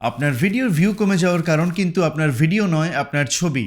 আপনার ভিডিওর ভিউ কমে যাওয়ার কারণ কিন্তু আপনার ভিডিও নয়, আপনার ছবি।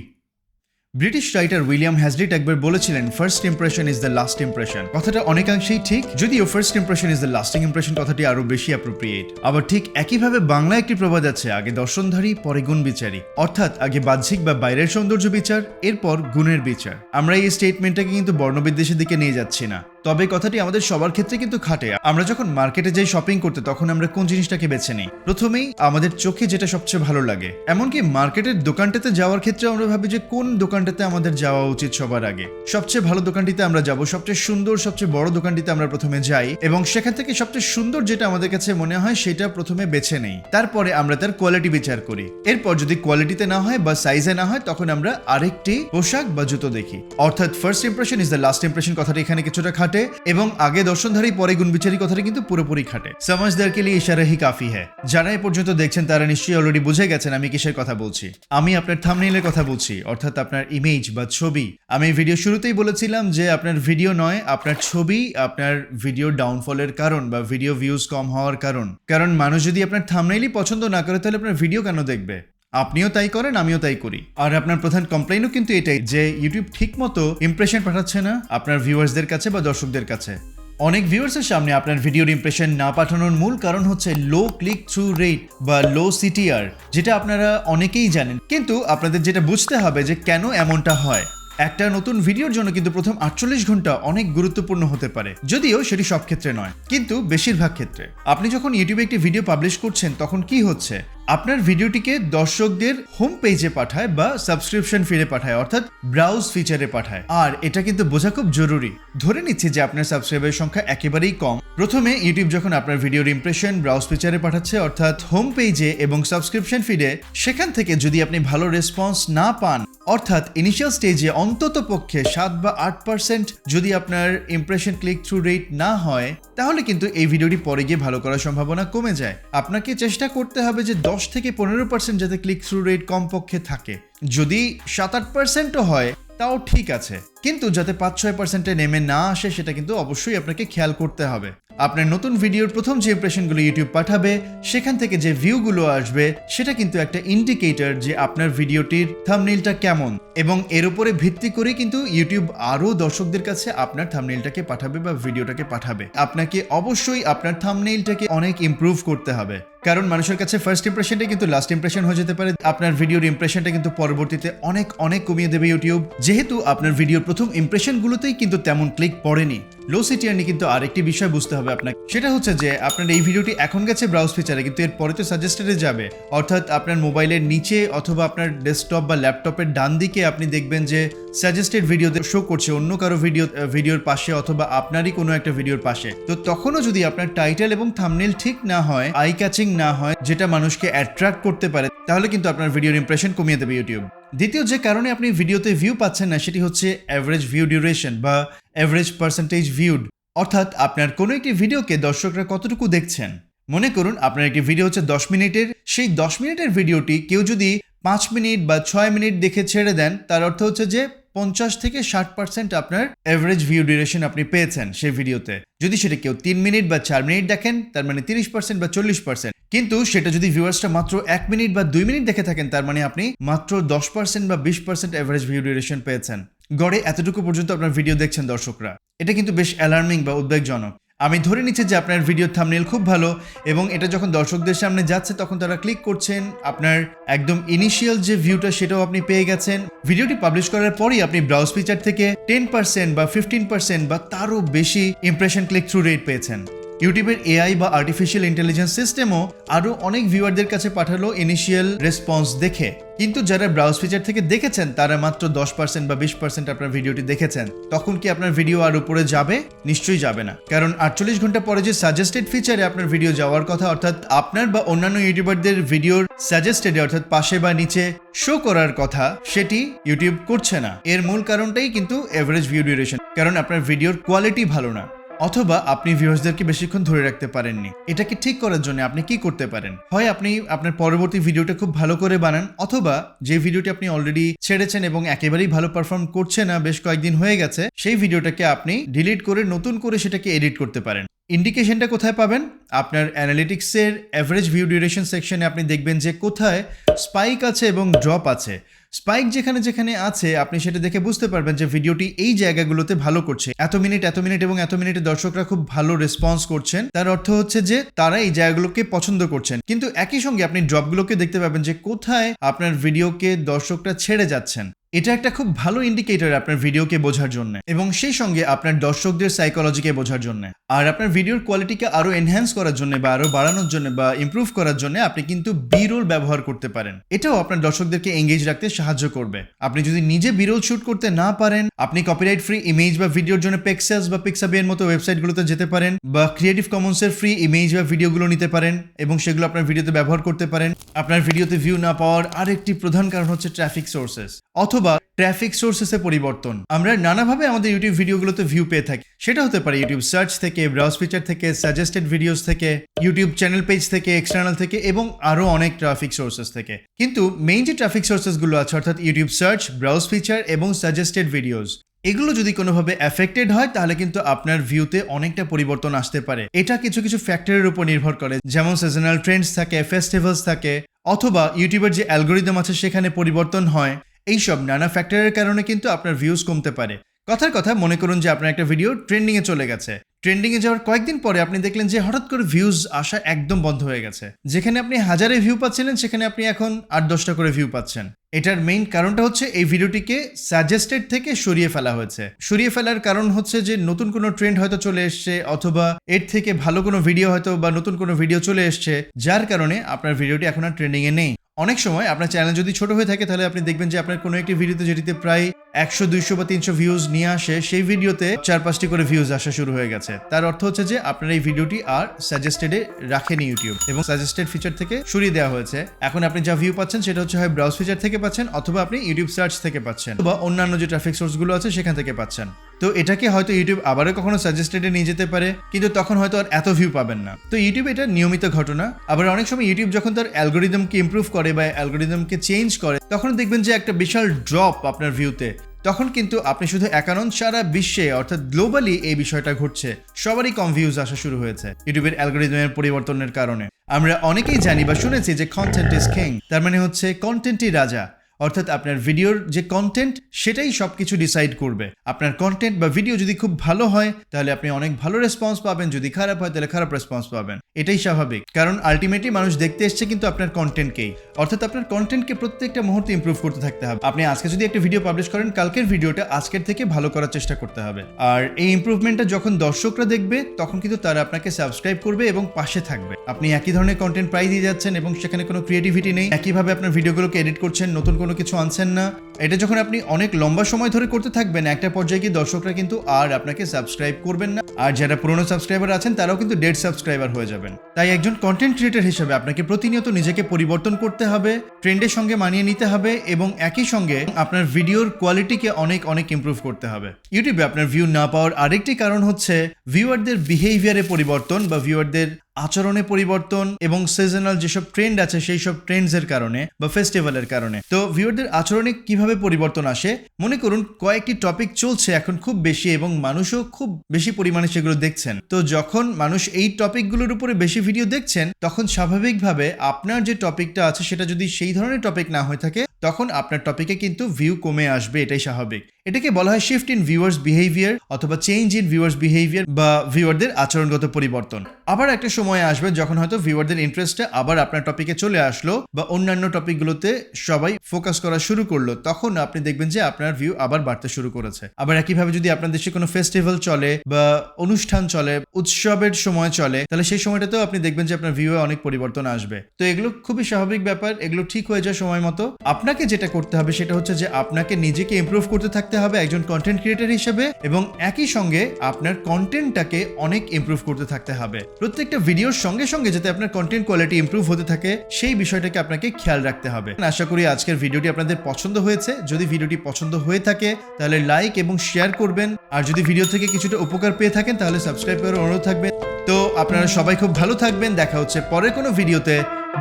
ব্রিটিশ রাইটার উইলিয়াম হ্যাজলিট একবার বলেছিলেন first impression is the last impression কথাটা অনেকাংশেই ঠিক, যদিও first impression is the lasting impression কথাটি আরও বেশি অ্যাপ্রোপ্রিয়েট আবার ঠিক একইভাবে বাংলা একটি প্রবাদ আছে, আগে দর্শনধারী, পরে গুণ বিচারী। অর্থাৎ, আগে বাহ্যিক বা বাইরের সৌন্দর্য বিচার, এরপর গুণের বিচার। আমরা এই স্টেটমেন্টটাকে কিন্তু বর্ণবিদ্বেষের দিকে নিয়ে যাচ্ছি না। তবে কথাটি আমাদের সবার ক্ষেত্রে কিন্তু খাটে। আমরা যখন মার্কেটে যাই শপিং করতে, তখন আমরা কোন জিনিসটাকে বেছে নিই? প্রথমেই আমাদের চোখে যেটা সবচেয়ে ভালো লাগে। এমনকি মার্কেটের দোকানটাতে যাওয়ার ক্ষেত্রে আমরা ভাবি যে, কোন দোকানটাতে আমাদের যাওয়া উচিত সবার আগে? সবচেয়ে ভালো দোকানটিতে আমরা যাব, সবচেয়ে সুন্দর, সবচেয়ে বড় দোকানটিতে আমরা প্রথমে যাই এবং সেখান থেকে সবচেয়ে সুন্দর যেটা আমাদের কাছে মনে হয় সেটা প্রথমে বেছে নেই। তারপরে আমরা তার কোয়ালিটি বিচার করি। এরপর যদি কোয়ালিটিতে না হয় বা সাইজে না হয়, তখন আমরা আরেকটি পোশাক বা জুতো দেখি। অর্থাৎ first impression is the last impression কথাটা এখানে কিছুটা খাটে। এবং আগে দর্শনধারী, পরে গুণবিচারী কথাটা কিন্তু পুরোপুরি খাটে। সমাজদার কে লিয়ে ইশারা হি কাফি হ্যাঁ যারা এ পর্যন্ত দেখছেন, তারা নিশ্চয়ই অলরেডি বুঝে গেছেন আমি কিসের কথা বলছি। আমি আপনার থামনেইলের কথা বলছি, অর্থাৎ আপনার ইমেজ বা ছবি। আমি ভিডিও শুরুতেই বলেছিলাম যে আপনার ভিডিও নয়, আপনার ছবি আপনার ভিডিও ডাউনফলের কারণ বা ভিডিও ভিউজ কম হওয়ার কারণ। কারণ মানুষ যদি আপনার থামনেইলই পছন্দ না করে, তাহলে আপনার ভিডিও কেন দেখবে? আপনিও তাই করেন, আমিও তাই করি। আর আপনার প্রধান কমপ্লেইনও কিন্তু এটাই যে ইউটিউব ঠিক মতো ইমপ্রেশন পাঠাচ্ছে না আপনার ভিউয়ার্সদের কাছে বা দর্শকদের কাছে। অনেক ভিউয়ার্সের সামনে আপনার ভিডিওর ইমপ্রেশন না পাঠানোর মূল কারণ হচ্ছে লো ক্লিক থ্রু রেট বা লো সিটিআর যেটা আপনারা অনেকেই জানেন। কিন্তু আপনাদের যেটা বুঝতে হবে যে কেন এমনটা হয়। একটা নতুন ভিডিওর জন্য কিন্তু প্রথম আটচল্লিশ ঘণ্টা অনেক গুরুত্বপূর্ণ হতে পারে, যদিও সেটি সব ক্ষেত্রে নয়, কিন্তু বেশিরভাগ ক্ষেত্রে। আপনি যখন ইউটিউবে একটি ভিডিও পাবলিশ করছেন, তখন কি হচ্ছে? আপনার ভিডিওটিকে দর্শকদের হোম পেজে পাঠায় বা সাবস্ক্রিপশন ফিরে পাঠায়, অর্থাৎ ব্রাউজ ফিচারে পাঠায়। আর এটা কিন্তু বোঝা খুব জরুরি। ধরে নিচ্ছি যে আপনার সাবস্ক্রাইবারের সংখ্যা একেবারেই কম। প্রথমে ইউটিউব যখন আপনার ভিডিওর ইমপ্রেশন ব্রাউজ ফিচারে পাঠাচ্ছে, অর্থাৎ হোম পেজে এবং সাবস্ক্রিপশন ফিডে সেখান থেকে যদি আপনি ভালো রেসপন্স না পান, অর্থাৎ ইনিশিয়াল স্টেজে অন্তত পক্ষে সাত বা আট পার্সেন্ট যদি আপনার ইমপ্রেশন ক্লিক থ্রু রেট না হয়, তাহলে কিন্তু এই ভিডিওটি পরে গিয়ে ভালো করার সম্ভাবনা কমে যায়। আপনাকে চেষ্টা করতে হবে যে দশ থেকে পনেরো পার্সেন্ট যাতে ক্লিক থ্রু রেট কমপক্ষে থাকে। যদি সাত আট পার্সেন্টও হয়, তাও ঠিক আছে। কিন্তু যাতে পাঁচ ছয় পার্সেন্টে নেমে না আসে, সেটা কিন্তু অবশ্যই আপনাকে খেয়াল করতে হবে। আপনার নতুন ভিডিওর প্রথম যে ইমপ্রেশনগুলো ইউটিউব পাঠাবে, সেখান থেকে যে ভিউগুলো আসবে, সেটা কিন্তু একটা ইন্ডিকেটর যে আপনার ভিডিওটির থামনেইলটা কেমন। এবং এর উপরে ভিত্তি করে কিন্তু ইউটিউব আরও দর্শকদের কাছে আপনার থামনেইলটাকে পাঠাবে বা ভিডিওটাকে পাঠাবে। আপনাকে অবশ্যই আপনার থামনেইলটাকে অনেক ইমপ্রুভ করতে হবে। কারণ মানুষের কাছে ফার্স্ট ইম্প্রেশনটাই কিন্তু লাস্ট ইম্প্রেশন হয়ে যেতে পারে। আপনার ভিডিওর ইম্প্রেশনটা কিন্তু পরবর্তীতে অনেক অনেক কমিয়ে দেবে ইউটিউব যেহেতু আপনার ভিডিওর প্রথম ইম্প্রেশনগুলোতেই কিন্তু তেমন ক্লিক পড়েনি। লো সিটিআর নিয়ে কিন্তু আরেকটি বিষয় বুঝতে হবে আপনাকে। সেটা হচ্ছে যে আপনার এই ভিডিওটি এখন গেছে ব্রাউজ ফিচারে কিন্তু এর পরে তো সাজেস্টেডে যাবে। অর্থাৎ আপনার মোবাইলের নিচে অথবা আপনার ডেস্কটপ বা ল্যাপটপের ডান দিকে আপনি দেখবেন যে সাজেস্টেড ভিডিও শো করছে অন্য কারও ভিডিও ভিডিওর পাশে অথবা আপনারই কোনো একটা ভিডিওর পাশে। তো তখনও যদি আপনার টাইটেল এবং থামনেল ঠিক না হয় আই ক্যাচিং না হয়, যেটা মানুষকে অ্যাট্রাক্ট করতে পারে, তাহলে কিন্তু আপনার ভিডিওর ইমপ্রেশন কমিয়ে দেবে ইউটিউব দ্বিতীয় যে কারণে আপনি ভিডিওতে ভিউ পাচ্ছেন না, সেটি হচ্ছে অ্যাভারেজ ভিউ ডিউরেশন বা অ্যাভারেজ পার্সেন্টেজ ভিউড অর্থাৎ আপনার কোনো একটি ভিডিওকে দর্শকরা কতটুকু দেখছেন? মনে করুন, আপনার একটি ভিডিও হচ্ছে দশ মিনিটের, সেই দশ মিনিটের ভিডিওটি কেউ যদি পাঁচ মিনিট বা ছয় মিনিট দেখে ছেড়ে দেন, তার অর্থ হচ্ছে যে পঞ্চাশ থেকে ষাট পার্সেন্ট আপনার অ্যাভারেজ ভিউ ডিউরেশন আপনি পেয়েছেন সেই ভিডিওতে। যদি সেটা কেউ তিন মিনিট বা চার মিনিট দেখেন, তার মানে তিরিশ পার্সেন্ট বা চল্লিশ পার্সেন্ট কিন্তু সেটা যদি ভিউয়ার্সটা মাত্র এক মিনিট বা দুই মিনিট দেখে থাকেন, তার মানে আপনি মাত্র দশ পার্সেন্ট বা বিশ পার্সেন্ট অ্যাভারেজ ভিউ ডিউরেশন পেয়েছেন। গড়ে এতটুকু পর্যন্ত আপনার ভিডিও দেখছেন দর্শকরা। এটা কিন্তু বেশ অ্যালার্মিং বা উদ্বেগজনক। আমি ধরে নিচ্ছি যে আপনার ভিডিও থামনেল খুব ভালো এবং এটা যখন দর্শকদের সামনে যাচ্ছে তখন তারা ক্লিক করছেন, আপনার একদম ইনিশিয়াল যে ভিউটা সেটাও আপনি পেয়ে গেছেন। ভিডিওটি পাবলিশ করার পরই আপনি ব্রাউজ ফিচার থেকে টেন পার্সেন্ট বা ফিফটিন পার্সেন্ট বা তারও বেশি ইমপ্রেশন ক্লিক থ্রু রেট পেয়েছেন। ইউটিউবের এআই বা আর্টিফিশিয়াল ইন্টেলিজেন্স সিস্টেমও আরও অনেক ভিউয়ারদের কাছে পাঠালো ইনিশিয়াল রেসপন্স দেখে। কিন্তু যারা ব্রাউজ ফিচার থেকে দেখেছেন, তারা মাত্র দশ পার্সেন্ট বা বিশ পার্সেন্ট আপনার ভিডিওটি দেখেছেন। তখন কি আপনার ভিডিও আর উপরে যাবে? নিশ্চয়ই যাবে না। কারণ আটচল্লিশ ঘণ্টা পরে যে সাজেস্টেড ফিচারে আপনার ভিডিও যাওয়ার কথা, অর্থাৎ আপনার বা অন্যান্য ইউটিউবারদের ভিডিওর সাজেস্টেড অর্থাৎ পাশে বা নিচে শো করার কথা, সেটি ইউটিউব করছে না। এর মূল কারণটাই কিন্তু এভারেজ ভিউ ডিউরেশন কারণ আপনার ভিডিওর কোয়ালিটি ভালো না। অথবা আপনি ভিউয়ার্সদেরকে বেশিক্ষণ ধরে রাখতে পারেননি। এটাকে ঠিক করার জন্য আপনি কি করতে পারেন? হয় আপনি আপনার পরবর্তী ভিডিওটা খুব ভালো করে বানান, অথবা যে ভিডিওটি আপনি অলরেডি ছেড়েছেন এবং একেবারেই ভালো পারফর্ম করছে না, বেশ কয়েকদিন হয়ে গেছে, সেই ভিডিওটাকে আপনি ডিলিট করে, নতুন করে সেটাকে এডিট করতে পারেন। ইন্ডিকেশনটা কোথায় পাবেন? আপনার অ্যানালিটিক্সের অ্যাভারেজ ভিউ ডিউরেশন সেকশনে আপনি দেখবেন যে কোথায় স্পাইক আছে এবং ড্রপ আছে। স্পাইক যেখানে যেখানে আছে, আপনি সেটা দেখে বুঝতে পারবেন যে ভিডিওটি এই জায়গাগুলোতে ভালো করছে। এত মিনিট এত মিনিট এবং এত মিনিটে দর্শকরা খুব ভালো রেসপন্স করছেন। তার অর্থ হচ্ছে যে তারা এই জায়গাগুলোকে পছন্দ করছেন। কিন্তু একই সঙ্গে আপনি ড্রপগুলোকে দেখতে পাবেন যে কোথায় আপনার ভিডিওকে দর্শকরা ছেড়ে যাচ্ছেন। এটা একটা খুব ভালো ইন্ডিকেটর আপনার ভিডিওকে বোঝার জন্য এবং সেই সঙ্গে আপনার দর্শকদের সাইকোলজিকে বোঝার জন্য। আর আপনার ভিডিওর কোয়ালিটিকে আরও এনহ্যান্স করার জন্য বা আরও বাড়ানোর জন্য বা ইমপ্রুভ করার জন্য আপনি কিন্তু বিরোল ব্যবহার করতে পারেন। এটাও আপনার দর্শকদেরকে এঙ্গেজ রাখতে সাহায্য করবে। আপনি যদি নিজে বিরোল শুট করতে না পারেন, আপনি কপিরাইট ফ্রি ইমেজ বা ভিডিওর জন্য পেক্সেলস বা পিক্সাবিয়ের মতো ওয়েবসাইটগুলোতে যেতে পারেন বা ক্রিয়েটিভ কমন্সের ফ্রি ইমেজ বা ভিডিওগুলো নিতে পারেন এবং সেগুলো আপনার ভিডিওতে ব্যবহার করতে পারেন। আপনার ভিডিওতে ভিউ না পাওয়ার আরেকটি প্রধান কারণ হচ্ছে ট্রাফিক সোর্সেস অথবা ট্রাফিক সোর্সেসে পরিবর্তন। আমরা নানাভাবে আমাদের ইউটিউব ভিডিওগুলোতে ভিউ পেয়ে থাকি। সেটা হতে পারে ইউটিউব সার্চ থেকে ব্রাউজ ফিচার থেকে সাজেস্টেড ভিডিওস থেকে ইউটিউব চ্যানেল পেজ থেকে এক্সটার্নাল থেকে এবং আরও অনেক ট্রাফিক সোর্সেস থেকে। কিন্তু মেইন যে ট্রাফিক সোর্সেসগুলো আছে, অর্থাৎ ইউটিউব সার্চ ব্রাউজ ফিচার এবং সাজেস্টেড ভিডিওস এগুলো যদি কোনোভাবে এফেক্টেড হয়, তাহলে কিন্তু আপনার ভিউতে অনেকটা পরিবর্তন আসতে পারে। এটা কিছু কিছু ফ্যাক্টরের উপর নির্ভর করে। যেমন সিজনাল ট্রেন্ডস থাকে ফেস্টিভ্যালস থাকে, অথবা ইউটিউবের যে অ্যালগোরিদম আছে, সেখানে পরিবর্তন হয়। এইসব নানা ফ্যাক্টরের কারণে কিন্তু আপনার ভিউজ কমতে পারে। কথার কথা, মনে করুন যে আপনার একটা ভিডিও ট্রেন্ডিংয়ে চলে গেছে। ট্রেন্ডিংয়ে যাওয়ার কয়েকদিন পরে আপনি দেখলেন যে হঠাৎ করে ভিউজ আসা একদম বন্ধ হয়ে গেছে। যেখানে আপনি হাজারে ভিউ পাচ্ছিলেন, সেখানে আপনি এখন আট দশটা করে ভিউ পাচ্ছেন। এটার মেইন কারণটা হচ্ছে এই ভিডিওটিকে সাজেস্টেড থেকে সরিয়ে ফেলা হয়েছে। সরিয়ে ফেলার কারণ হচ্ছে যে নতুন কোনো ট্রেন্ড হয়তো চলে এসছে, অথবা এর থেকে ভালো কোনো ভিডিও হয়তো বা নতুন কোনো ভিডিও চলে এসছে, যার কারণে আপনার ভিডিওটি এখন আর ট্রেন্ডিংয়ে নেই। অনেক সময় আপনার চ্যানেল যদি ছোট হয়ে থাকে, তাহলে আপনি দেখবেন যে আপনার কোনো একটি ভিডিওতে যেটিতে প্রায় একশো, দুইশো বা তিনশো ভিউজ নিয়ে আসে, সেই ভিডিওতে চার পাঁচটি করে ভিউজ আসা শুরু হয়ে গেছে। তার অর্থ হচ্ছে যে আপনার এই ভিডিওটি আর সাজেস্টেডে রাখেনি ইউটিউব এবং সাজেস্টেড ফিচার থেকে সরিয়ে দেওয়া হয়েছে। এখন আপনি যা ভিউ পাচ্ছেন সেটা হচ্ছে হয় ব্রাউজ ফিচার থেকে পাচ্ছেন অথবা আপনি ইউটিউব সার্চ থেকে পাচ্ছেন বা অন্যান্য যে ট্রাফিক সোর্সগুলো আছে সেখান থেকে পাচ্ছেন। তো এটাকে হয়তো ইউটিউব আবারও কখনো সাজেস্টেডে নিয়ে যেতে পারে, কিন্তু তখন হয়তো আর এত ভিউ পাবেন না। তো ইউটিউব এটা নিয়মিত ঘটনা। আবার অনেক সময় ইউটিউব যখন তার অ্যালগোরিদমকে ইমপ্রুভ করে বা অ্যালগোরিদমকে চেঞ্জ করে, তখন দেখবেন যে একটা বিশাল ড্রপ আপনার ভিউতে তখন কিন্তু আপনি শুধু একানন সারা বিশ্বে, অর্থাৎ গ্লোবালি এই বিষয়টা ঘটছে। সবারই কম ভিউজ আসা শুরু হয়েছে ইউটিউবের অ্যালগোরিদমের পরিবর্তনের কারণে। আমরা অনেকেই জানি বা শুনেছি যে কন্টেন্ট ইজ কিং তার মানে হচ্ছে কন্টেন্টই রাজা। অর্থাৎ আপনার ভিডিওর যে কন্টেন্ট সেটাই সব কিছু ডিসাইড করবে। আপনার কন্টেন্ট বা ভিডিও যদি খুব ভালো হয়, তাহলে আপনি অনেক ভালো রেসপন্স পাবেন। যদি খারাপ হয়, তাহলে খারাপ রেসপন্স পাবেন। এটাই স্বাভাবিক। কারণ আলটিমেটলি মানুষ দেখতে এসছে কিন্তু আপনার কন্টেন্টকেই অর্থাৎ আপনার কন্টেন্টকে প্রত্যেকটা মুহূর্তে ইমপ্রুভ করতে থাকতে হবে। আপনি আজকে যদি একটা ভিডিও পাবলিশ করেন, কালকের ভিডিওটা আজকের থেকে ভালো করার চেষ্টা করতে হবে। আর এই ইমপ্রুভমেন্টটা যখন দর্শকরা দেখবে, তখন কিন্তু তারা আপনাকে সাবস্ক্রাইব করবে এবং পাশে থাকবে। আপনি একই ধরনের কন্টেন্ট প্রায় দিয়ে যাচ্ছেন এবং সেখানে কোনো ক্রিয়েটিভিটি নেই। একইভাবে আপনার ভিডিওগুলোকে এডিট করছেন, নতুন কোনো কিছু আনছেন না। এটা যখন আপনি অনেক লম্বা সময় ধরে করতে থাকবেন, একটা পর্যায়ে গিয়ে দর্শকরা কিন্তু আর আপনাকে সাবস্ক্রাইব করবেন না। আর যারা পুরনো সাবস্ক্রাইবার আছেন, তারাও কিন্তু ডেড সাবস্ক্রাইবার হয়ে যাবেন। তাই একজন কন্টেন্ট ক্রিয়েটর হিসেবে আপনাকে প্রতিনিয়ত নিজেকে পরিবর্তন করতে হবে ট্রেন্ডের সঙ্গে মানিয়ে নিতে হবে এবং একই সঙ্গে আপনার ভিডিওর কোয়ালিটিকে অনেক অনেক ইমপ্রুভ করতে হবে। ইউটিউবে আপনার ভিউ না পাওয়ার আরেকটি কারণ হচ্ছে ভিউয়ারদের বিহেভিয়ারে পরিবর্তন বা ভিউয়ারদের আচরণে পরিবর্তন এবং সিজনাল যেসব ট্রেন্ড আছে সেই সব ট্রেন্ডস এর কারণে বা ফেস্টিভ্যালের কারণে। তো ভিউয়ারদের আচরণে কীভাবে পরিবর্তন আসে? মনে করুন, কয়েকটি টপিক চলছে এখন খুব বেশি এবং মানুষও খুব বেশি পরিমাণে সেগুলো দেখছেন। তো যখন মানুষ এই টপিকগুলোর উপরে বেশি ভিডিও দেখছেন, তখন স্বাভাবিকভাবে আপনার যে টপিকটা আছে সেটা যদি সেই ধরনের টপিক না হয়ে থাকে তখন আপনার টপিকে কিন্তু ভিউ কমে আসবে, এটাই স্বাভাবিক। এটাকে বলা হয় শিফট ইন ভিউয়ার্স বিহেভিয়ার অথবা চেঞ্জ ইন ভিউয়ার্স বিহেভিয়ার বা ভিউয়ারদের আচরণগত পরিবর্তন। আবার একটা সময় আসবে যখন হয়তো ভিউয়ারদের ইন্টারেস্টটা আবার আপনার টপিকে চলে আসলো বা অন্যান্য টপিকগুলোতে সবাই ফোকাস করা শুরু করল, তখন আপনি দেখবেন যে আপনার ভিউ আবার বাড়তে শুরু করেছে। আবার একইভাবে যদি আপনার দেশে কোনো ফেস্টিভ্যাল চলে বা অনুষ্ঠান চলে, উৎসবের সময় চলে, তাহলে সেই সময়টাতেও আপনি দেখবেন যে আপনার ভিউয়ে অনেক পরিবর্তন আসবে। তো এগুলো খুবই স্বাভাবিক ব্যাপার, এগুলো ঠিক হয়ে যায় সময় মতো। আপনাকে যেটা করতে হবে সেটা হচ্ছে যে আপনাকে নিজেকে ইমপ্রুভ করতে থাকতে হবে একজন কন্টেন্ট ক্রিয়েটার হিসেবে এবং একই সঙ্গে আপনার কন্টেন্টটাকে অনেক ইমপ্রুভ করতে থাকতে হবে। প্রত্যেকটা ভিডিওর সঙ্গে সঙ্গে যাতে আপনার কন্টেন্ট কোয়ালিটি ইমপ্রুভ হতে থাকে, সেই বিষয়টাকে আপনাকে খেয়াল রাখতে হবে। আশা করি আজকের ভিডিওটি আপনাদের পছন্দ হয়েছে। যদি ভিডিওটি পছন্দ হয়ে থাকে, তাহলে লাইক এবং শেয়ার করবেন। আর যদি ভিডিও থেকে কিছুটা উপকার পেয়ে থাকেন, তাহলে সাবস্ক্রাইব করার অনুরোধ থাকবে। তো আপনারা সবাই খুব ভালো থাকবেন। দেখা হচ্ছে পরের কোনো ভিডিওতে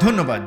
ধন্যবাদ।